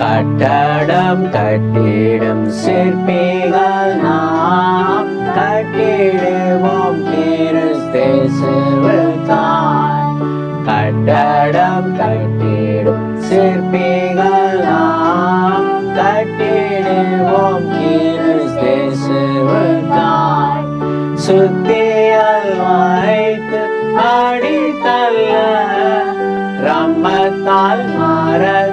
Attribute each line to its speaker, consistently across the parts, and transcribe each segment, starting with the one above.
Speaker 1: கட்டடம் கட்டிடம் சிற்பிகள் நாம் கட்டிடுவோம். கிறிஸ்தேசுவுக்காய் கட்டடம் கட்டிடும் சிற்பிகள் நாம் கட்டிடுவோம். கிறிஸ்தேசுவுக்காய் சுத்தியல் மறைத்து அடித்தல்ல ரம்மத்தால் மறை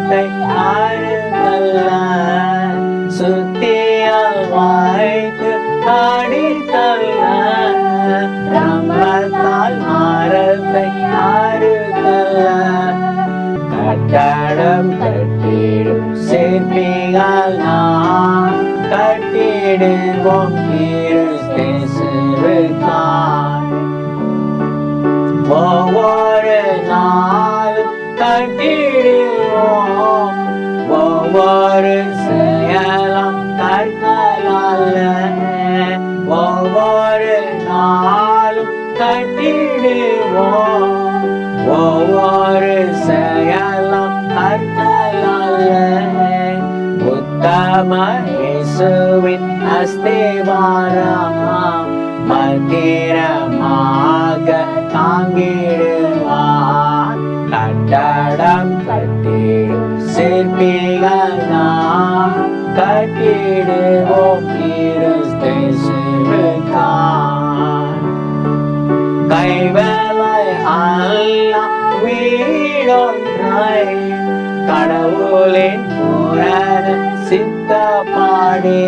Speaker 1: கட்டடம் கட்டிடும். சிற்பிகள் நான் கட்டிடுவோம் கிறிஸ்தேசுவுக்காய் ஒவ்வொரு நாள் கட்டிடுவோம். ஒவ்வொரு செயலம் கற்களால. ஒவ்வொரு நாளும் கட்டிடுவோம். ஒவ்வொரு செயலம் கற்களால உத்தம இயேசுவின் அஸ்திவாரம் பத்திரமாக தாங்கிடுவார் கட்டடம் கட்டிடும் சிற்பிகள் நாம் கட்டிடுவோம் இரு வீடொன்றை கடவுளின் புறத சித்தப்பாடே.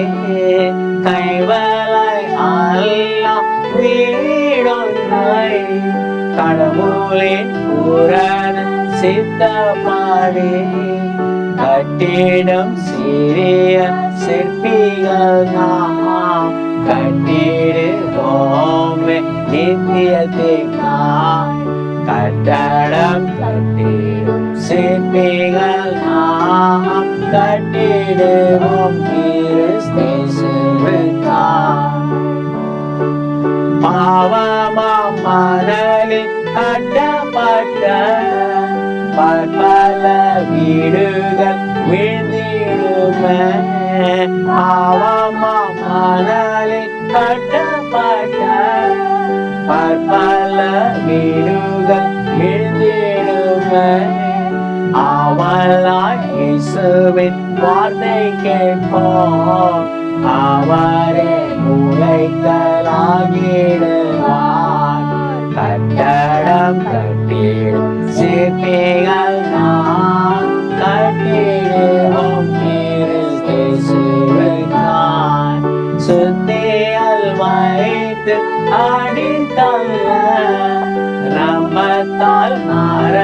Speaker 1: கைவலை அல்ல வீடொன்றை கடவுளின் புறத சித்தப்பாடே. கட்டிடம் சிறிய சிற்பிகள் நாம் கட்டிடுவோமே நித்தியத்திற்காய் கட்டடம் கட்டிடும் சிற்பிகள் நாம் கட்டிடுவோம். கிறிஸ்தேசுவுக்காய் பாவமாம் மணலில் கட்டப்பட்ட பற்பல வீடுகள் விழுந்திடுமே. பாவமாம் மணலில் கட்டப்பட்ட பற்பல வீடுகள் அவளாய் இயேசுவின் வார்த்தை கேட்போம். அவரே உழைக்கலாகிடுவார் கட்டடம் கட்டிடும் சிற்பிகள் நாம் கட்டிடுவோம். கிறிஸ்தேசுவுக்காய் சுத்தியல் வைத்து அடித்தல்ல. ரம்பத்தால் மாற